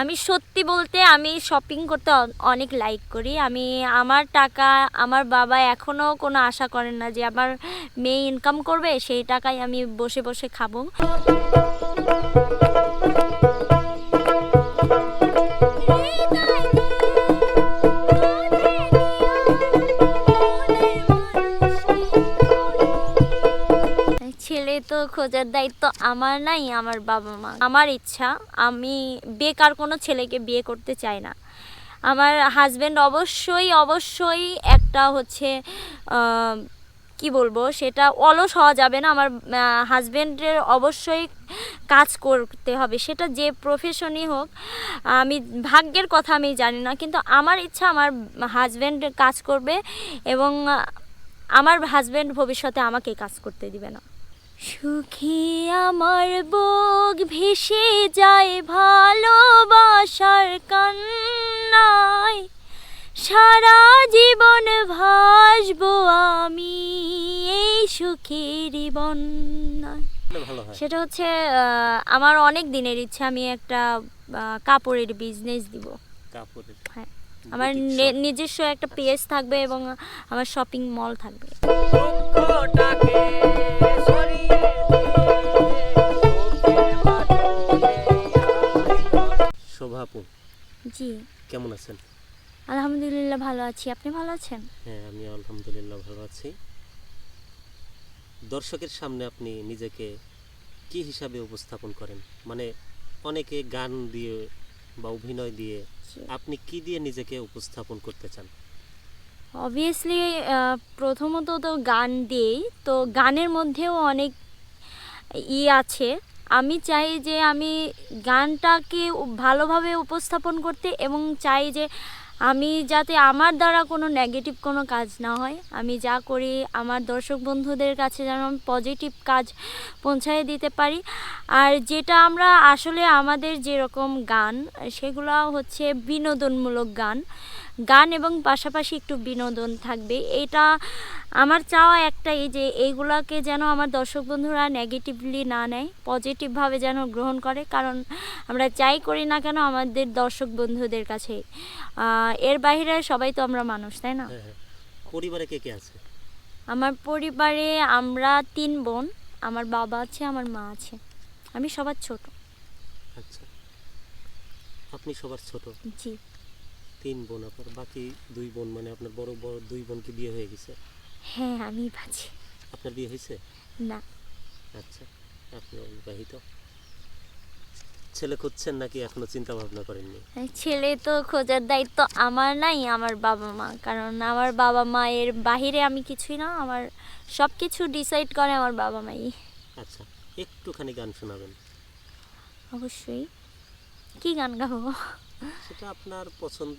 আমি সত্যি বলতে আমি শপিং করতে অনেক লাইক করি। আমি আমার টাকা, আমার বাবা এখনও কোনো আশা করেন না যে আমার মেয়ে ইনকাম করবে, সেই টাকায় আমি বসে বসে খাব। খোঁজার দায়িত্ব আমার নাই, আমার বাবা মা। আমার ইচ্ছা, আমি বেকার কোনো ছেলেকে বিয়ে করতে চাই না। আমার হাজব্যান্ড অবশ্যই অবশ্যই একটা হচ্ছে কি বলব, সেটা অলস হওয়া যাবে না। আমার হাজব্যান্ডের অবশ্যই কাজ করতে হবে, সেটা যে প্রফেশনই হোক। আমি, ভাগ্যের কথা আমি জানি না, কিন্তু আমার ইচ্ছা আমার হাজব্যান্ড কাজ করবে এবং আমার হাজব্যান্ড ভবিষ্যতে আমাকে কাজ করতে দিবে না। সুখী আমার বুক ভেসে যায় ভালোবাসার কান্নায়। সারা জীবন ভাসবো আমি এই সুখের বন্যায়। সেটা হচ্ছে আমার অনেক দিনের ইচ্ছা আমি একটা কাপড়ের বিজনেস দিব। কাপড়ের। হ্যাঁ আমার। নিজস্ব একটা পেজ থাকবে এবং আমার শপিং মল থাকবে। জি। কেমন আছেন? আলহামদুলিল্লাহ ভালো আছি। আপনি ভালো আছেন? হ্যাঁ আমি আলহামদুলিল্লাহ ভালো আছি। দর্শকের সামনে আপনি নিজেকে কি হিসাবে উপস্থাপন করেন? মানে অনেকে গান দিয়ে বা অভিনয় দিয়ে আপনি কি দিয়ে নিজেকে উপস্থাপন করতে চান? অবভিয়াসলি প্রথমত তো গান দিয়েই। তো গানের মধ্যেও অনেক ই আছে। আমি চাই যে আমি গানটাকে ভালোভাবে উপস্থাপন করতে এবং চাই যে আমি যাতে আমার দ্বারা কোনো নেগেটিভ কোনো কাজ না হয়। আমি যা করি, আমার দর্শক বন্ধুদের কাছে যেন পজিটিভ কাজ পৌঁছায় দিতে পারি। আর যেটা আমরা আসলে আমাদের যেরকম গান, সেগুলো হচ্ছে বিনোদনমূলক গান। গান এবং পাশাপাশি একটু বিনোদন থাকবে। এটা আমার চাওয়া একটাই যে এইগুলাকে যেন আমার দর্শক বন্ধুরা নেগেটিভলি না নেয় পজিটিভভাবে যেন গ্রহণ করে। কারণ আমরা যাই করি না কেন আমাদের দর্শক বন্ধুদের কাছে এর বাইরে সবাই তো আমরা মানুষ তাই না? হ্যাঁ হ্যাঁ। পরিবারে কে কে আছে? আমার পরিবারে আমরা তিন বোন আমার বাবা আছে আমার মা আছে। আমি সবার ছোট। আচ্ছা। আপনি সবার ছোট? জি। তিন বোন আপনার বাকি দুই বোন মানে আপনার বড় বড় দুই বোনকে বিয়ে হয়ে গেছে। হ্যাঁ আমি বাঁচি। আপনার বিয়ে হয়েছে? না। আচ্ছা আপনি অবিবাহিত? ছেলে খুঁজছেন নাকি এখনও চিন্তা ভাবনা করেননি ছেলে তো খোঁজার দায়িত্ব আমার নাই আমার বাবা মা। কারণ আমার বাবা মায়ের বাহিরে আমি কিছুই না আমার সব কিছু ডিসাইড করে আমার বাবা মাই। আচ্ছা একটুখানি গান শোনাবেন। অবশ্যই। কি গান গাবো? সেটা আপনার পছন্দ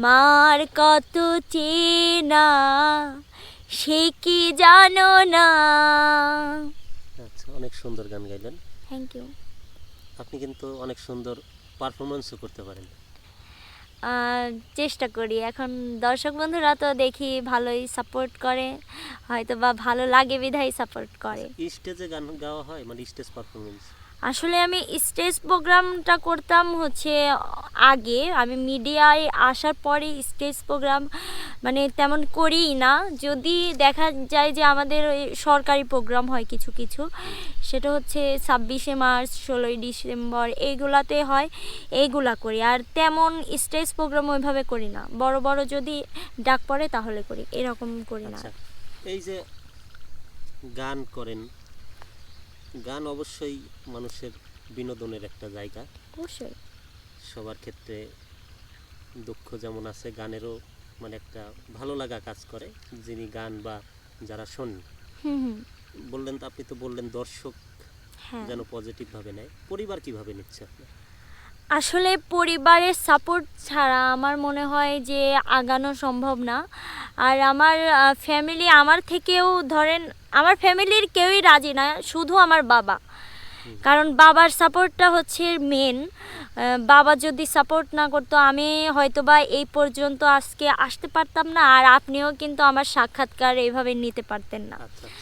আমার কত চেনা সে কি জানো না? আচ্ছা অনেক সুন্দর গান গাইলেন। থ্যাংক ইউ আপনি কিন্তু অনেক সুন্দর পারফরমেন্সও করতে পারেন। চেষ্টা করি। এখন দর্শক বন্ধুরা তো দেখি ভালোই সাপোর্ট করে হয়তো বা ভালো লাগে বিধায় সাপোর্ট করে। স্টেজে গান গাওয়া হয় মানে স্টেজ পারফরমেন্স আসলে আমি স্টেজ প্রোগ্রামটা করতাম হচ্ছে আগে। আমি মিডিয়ায় আসার পরে স্টেজ প্রোগ্রাম মানে তেমন করিই না। যদি দেখা যায় যে আমাদের সরকারি প্রোগ্রাম হয় কিছু কিছু, সেটা হচ্ছে ছাব্বিশে মার্চ, ষোলোই ডিসেম্বর, এইগুলাতে হয়, এইগুলা করি। আর তেমন স্টেজ প্রোগ্রাম ওইভাবে করি না। বড় বড় যদি ডাক পড়ে তাহলে করি। এরকম করি না। আচ্ছা এই যে গান করেন গান অবশ্যই মানুষের বিনোদনের একটা জায়গা। অবশ্যই। সবার ক্ষেত্রে দুঃখ যেমন আছে গানেরও মানে একটা ভালো লাগা কাজ করে যিনি গান বা যারা শোন। বললেন তো আপনি তো বললেন দর্শক হ্যাঁ। যেন পজিটিভ ভাবে নেয়। পরিবার কীভাবে নিচ্ছে আপনার? আসলে পরিবারের সাপোর্ট ছাড়া আমার মনে হয় যে আগানো সম্ভব না। আর আমার ফ্যামিলি আমার থেকেও ধরেন, আমার ফ্যামিলির কেউই রাজি না, শুধু আমার বাবা। কারণ বাবার সাপোর্টটা হচ্ছে মেন বাবা যদি সাপোর্ট না করতো, আমি হয়তো বা এই পর্যন্ত আজকে আসতে পারতাম না, আর আপনিও কিন্তু আমার সাক্ষাৎকার এইভাবে নিতে পারতেন না। আচ্ছা আচ্ছা।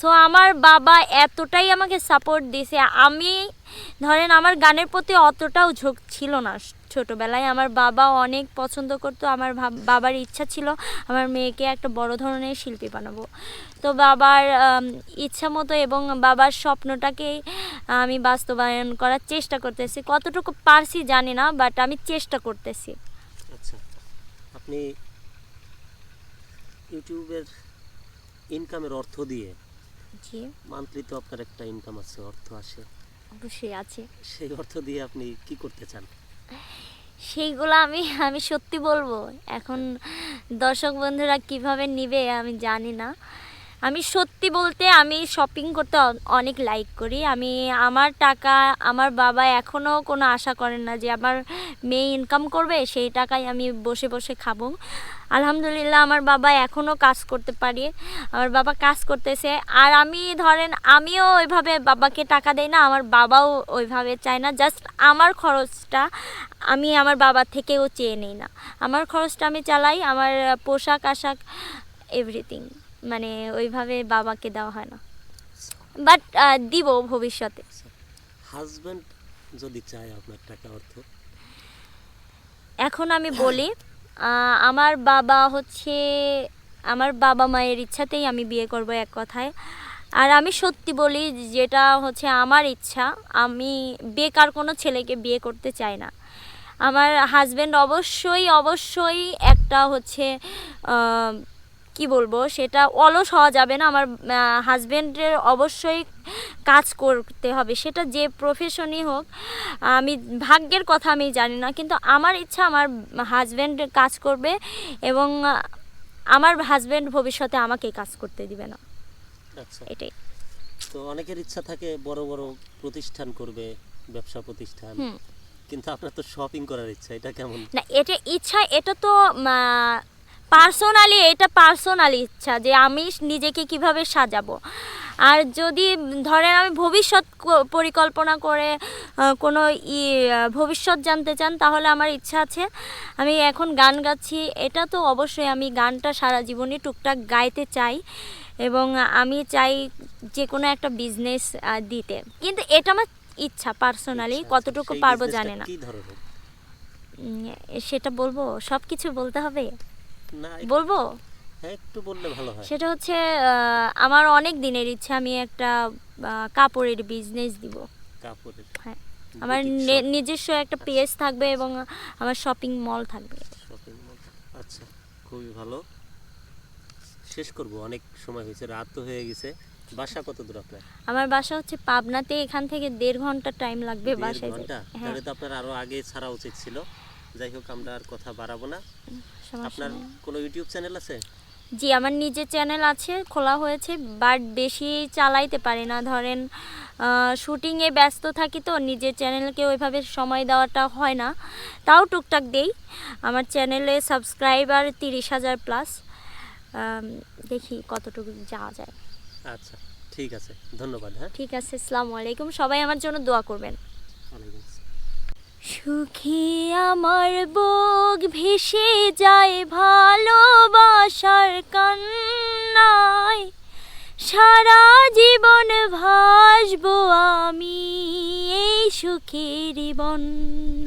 সো আমার বাবা এতটাই আমাকে সাপোর্ট দিয়েছে। আমি, ধরেন আমার গানের প্রতি অতটাও ঝোঁক ছিল না। ছোটোবেলায় আমার বাবা অনেক পছন্দ করতো, আমার বাবার ইচ্ছা ছিল আমার মেয়েকে একটা বড় ধরনের শিল্পী বানাবো। তো বাবার ইচ্ছা মতো এবং বাবার স্বপ্নটাকে আমি বাস্তবায়ন করার চেষ্টা করতেছি। কতটুকু পারছি জানি না বাট আমি চেষ্টা করতেছি। আচ্ছা আপনি ইউটিউবের ইনকামের অর্থ দিয়ে জি। মান্থলি তো আপনার একটা ইনকাম আছে অর্থ আসে। অবশ্যই আছে। সেই অর্থ দিয়ে আপনি কি করতে চান? সেইগুলো আমি আমি সত্যি বলব। এখন দর্শক বন্ধুরা কীভাবে নিবে আমি জানি না। আমি সত্যি বলতে আমি শপিং করতে অনেক লাইক করি। আমি, আমার টাকা, আমার বাবা এখনও কোনো আশা করেন না যে আমার মেয়ে ইনকাম করবে, সেই টাকায় আমি বসে বসে খাব। আলহামদুলিল্লাহ, আমার বাবা এখনও কাজ করতে পারি। আমার বাবা কাজ করতেছে। আর আমি ধরেন, আমিও ওইভাবে বাবাকে টাকা দেই না, আমার বাবাও ওইভাবে চায় না। জাস্ট আমার খরচটা আমি আমার বাবার থেকেও চেয়ে নিই না। আমার খরচটা আমি চালাই, আমার পোশাক আশাক এভরিথিং মানে ওইভাবে বাবাকে দেওয়া হয় না। বাট দিব ভবিষ্যতে। হাজব্যান্ড যদি চায় আপনার টাকা অর্থ? এখন আমি বলি আমার বাবা হচ্ছে আমার বাবা মায়ের ইচ্ছাতেই আমি বিয়ে করব এক কথায়। আর আমি সত্যি বলি যেটা হচ্ছে আমার ইচ্ছা আমি বেকার কোনো ছেলেকে বিয়ে করতে চাই না। আমার হাজব্যান্ড অবশ্যই অবশ্যই একটা হচ্ছে কি বলব সেটা অলস হওয়া যাবে না। আমার হাজব্যান্ডের অবশ্যই কাজ করতে হবে। সেটা যে প্রফেশনই হোক আমি ভাগ্যের কথা আমি জানি না কিন্তু আমার ইচ্ছা আমার হাজব্যান্ড কাজ করবে এবং আমার হাজব্যান্ড ভবিষ্যতে আমাকে কাজ করতে দিবে না। আচ্ছা। এটাই। তো অনেকের ইচ্ছা থাকে বড় বড় প্রতিষ্ঠান করবে ব্যবসা প্রতিষ্ঠান। কিন্তু আপনার তো শপিং করার ইচ্ছা এটা কেমন? না এটা ইচ্ছা এটা তো পার্সোনালি এটা পার্সোনালি ইচ্ছা যে আমি নিজেকে কীভাবে সাজাবো। আর যদি ধরেন আমি ভবিষ্যৎ পরিকল্পনা করে কোনো ই ভবিষ্যৎ জানতে চান তাহলে আমার ইচ্ছা আছে। আমি এখন গান গাচ্ছি এটা তো অবশ্যই আমি গানটা সারা জীবনই টুকটাক গাইতে চাই এবং আমি চাই যে কোনো একটা বিজনেস দিতে। কিন্তু এটা আমার ইচ্ছা পার্সোনালি আচ্ছা, কতটুকু পারব জানি না। সেটা বলব? সব কিছু বলতে হবে? বলব? হ্যাঁ একটু বললে ভালো হয়। সেটা হচ্ছে আমার অনেক দিনের ইচ্ছা আমি একটা কাপড়ের বিজনেস দিব। কাপড়ের। হ্যাঁ আমার নিজস্ব একটা পেজ থাকবে এবং আমার শপিং মল থাকবে। আচ্ছা খুবই ভালো। শেষ করব অনেক সময় হয়েছে রাত তো হয়ে গেছে। বাসা কত দূর আপনার? আমার বাসা হচ্ছে পাবনাতে এখান থেকে দেড় ঘণ্টা টাইম লাগবে বাসায় ঘণ্টা? যেতে। হ্যাঁ। তাহলে তো আপনার আরও আগে ছাড়া উচিত ছিল। যাই হোক আমরা আর কথা বাড়াবো না। আপনার কোনো ইউটিউব চ্যানেল আছে? জি আমার নিজের চ্যানেল আছে খোলা হয়েছে বাট বেশি চালাইতে পারি না। ধরেন শুটিংয়ে ব্যস্ত থাকি তো নিজের চ্যানেলকে ওইভাবে সময় দেওয়াটা হয় না। তাও টুকটাক দেই। আমার চ্যানেলে সাবস্ক্রাইবার তিরিশ হাজার প্লাস দেখি কতটুকু যাওয়া যায়। আচ্ছা ঠিক আছে। ধন্যবাদ হ্যাঁ। ঠিক আছে আসসালামু আলাইকুম। সবাই আমার জন্য দোয়া করবেন। সুখী আমার বুক ভেসে যায় ভালোবাসার কান্নায়। সারা জীবন ভাসবো আমি এই সুখের বন্যায়